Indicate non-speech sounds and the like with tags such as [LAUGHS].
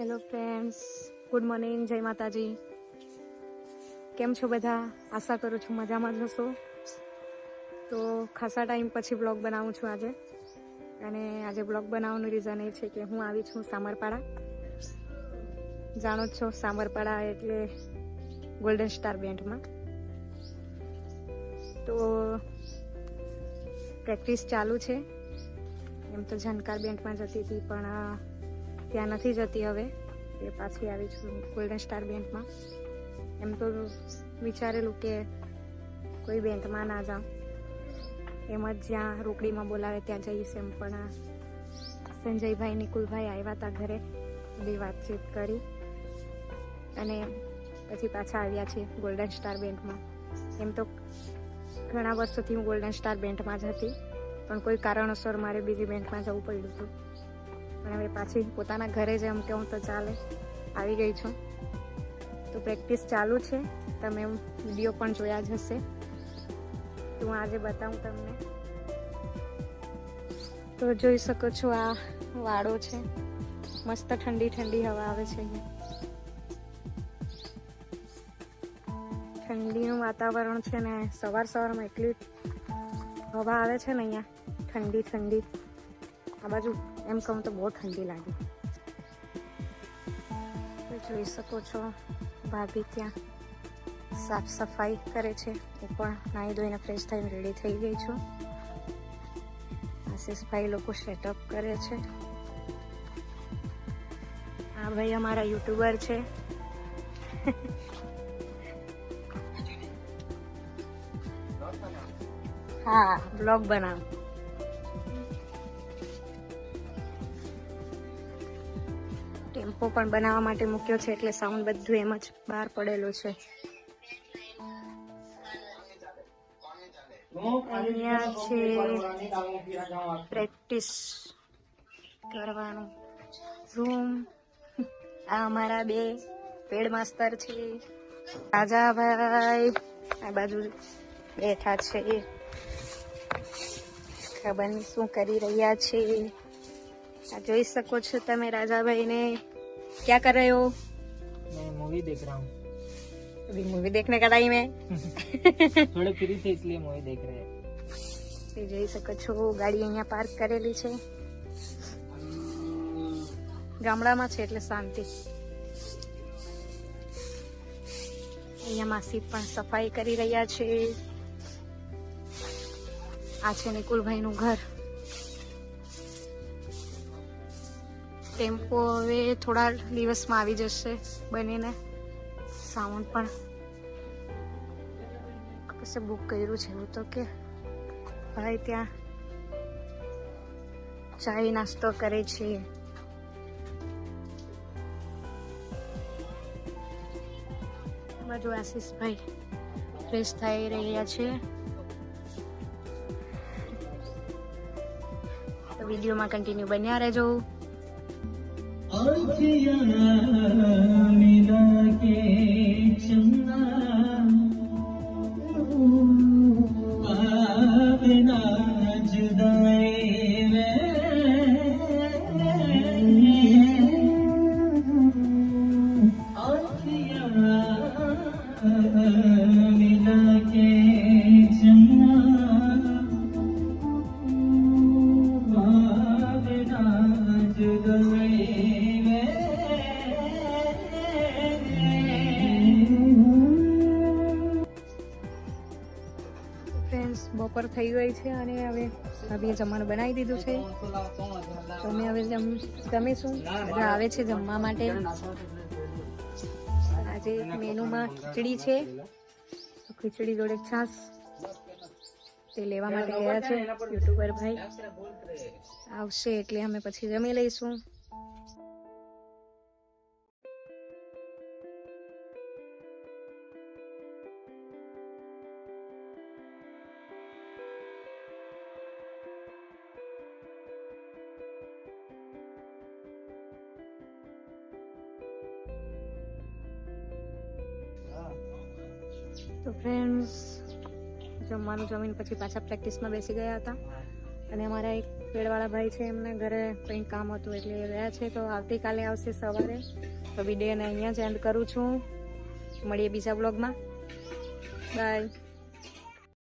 Hello friends good morning જય માતાજી કેમ છો બધા? આશા કરું છું મજામાં જ હશો. તો ખાસા ટાઈમ પછી બ્લોગ બનાવું છું આજે. અને આજે બ્લોગ બનાવવાનું રીઝન એ છે કે હું આવી છું સામરપાડા. જાણો જ છો, સામરપાડા એટલે ગોલ્ડન સ્ટાર બેન્ડમાં તો પ્રેક્ટિસ ચાલુ છે. એમ તો જાણકાર બેન્ડમાં જતી હતી, પણ ત્યાં નથી જતી હવે. એ પાછી આવી છું ગોલ્ડન સ્ટાર બેંકમાં એમ તો વિચારેલું કે કોઈ બેંકમાં ના જાઉં. એમ જ જ્યાં રોકડીમાં બોલાવે ત્યાં જઈશ એમ. પણ સંજયભાઈ, નિકુલભાઈ આવ્યા હતા ઘરે. બી વાતચીત કરી અને પછી પાછા આવ્યા છે ગોલ્ડન સ્ટાર બેન્ડમાં એમ તો ઘણા વર્ષોથી હું ગોલ્ડન સ્ટાર બેન્ડમાં જ હતી. પણ કોઈ કારણોસર મારે બીજી બેન્ડમાં જવું પડ્યું હતું. પણ હવે પાછી પોતાના ઘરે જ એમ કહું તો ચાલે, આવી ગઈ છું. તો પ્રેક્ટિસ ચાલુ છે. તમે વીડિયો પણ જોયા જ હશે. તો હું આજે બતાવું તમને. તો જોઈ શકો છો આ વાડો છે. મસ્ત ઠંડી ઠંડી હવા આવે છે અહીંયા. ઠંડીનું વાતાવરણ છે ને, સવાર સવારમાં એટલી હવા આવે છે ને અહીંયા. ઠંડી ઠંડી. આ બાજુ એમ કહું તો બહુ ઠંડી લાગે. જોઈ શકો છો, ભાભી ત્યાં સાફ સફાઈ કરે છે. હું પણ નાહી ધોઈને ફ્રેશ થઈને રેડી થઈ ગઈ છું. આશીષભાઈ લોકો સેટઅપ કરે છે. આ ભાઈ અમારા યુટ્યુબર છે. [LAUGHS] હા બ્લોગ બનાવ. ટેમ્પો પણ બનાવવા માટે મૂક્યો છે એટલે સાઉન્ડ બધું એમ જ બહાર પડેલું છે. અહીંયા છે પ્રેક્ટિસ કરવાનું. રૂમ આ અમારા બે પેડ માસ્તર છે. રાજાભાઈ, આ બાજુ બેઠા છે. ખબર શું કરી રહ્યા છે. આ જોઈ શકો છો તમે રાજાભાઈ ને क्या कर रहे हो मैं मूवी देख रहा हूँ अभी मूवी देखने का टाइम है थोड़े फ्री थे इसलिए मूवी देख रहे हैं એ જોઈ શકો છો ગાડી અહીંયા પાર્ક કરેલી છે ગામડામાં છે એટલે શાંતિ અહીંયા માસી પણ સફાઈ કરી રહ્યા છે આ છે નિકુલભાઈ નું ઘર ટેમ્પો હવે થોડા દિવસમાં આવી જશે બનીને. સાઉન્ડ પણ કશે બુક કર્યું છે એવું તો કે. ભાઈ ત્યાં ચાય નાસ્તો કરે છે. બાજુ આશીષભાઈ ફ્રેશ થઈ રહ્યા છે. તો વિડીયોમાં કન્ટિન્યુ બન્યા રહેજો. ફ્રેન્ડ્સ બપોર થઈ ગઈ છે અને હવે ભાભીએ જમવાનું બનાવી દીધું છે. તમે હવે જમ જમીશું બધા આવે છે જમવા માટે. આજે મેનુમાં ખીચડી છે. ખીચડી જોડે છાશ તે લેવા માટે ગયા છે યુટ્યુબર ભાઈ. આવશે એટલે અમે પછી જમી લઈશું. તો ફ્રેન્ડ્સ જમવાનું જમીન પછી પાછા પ્રેક્ટિસમાં બેસી ગયા હતા. અને અમારા એક પેડવાળા ભાઈ છે, એમને ઘરે કંઈક કામ હતું એટલે રહ્યા છે. તો આવતીકાલે આવશે સવારે. તો વિડીયોને અહીંયા જ એન્ડ કરું છું. મળીએ બીજા બ્લોગમાં બાય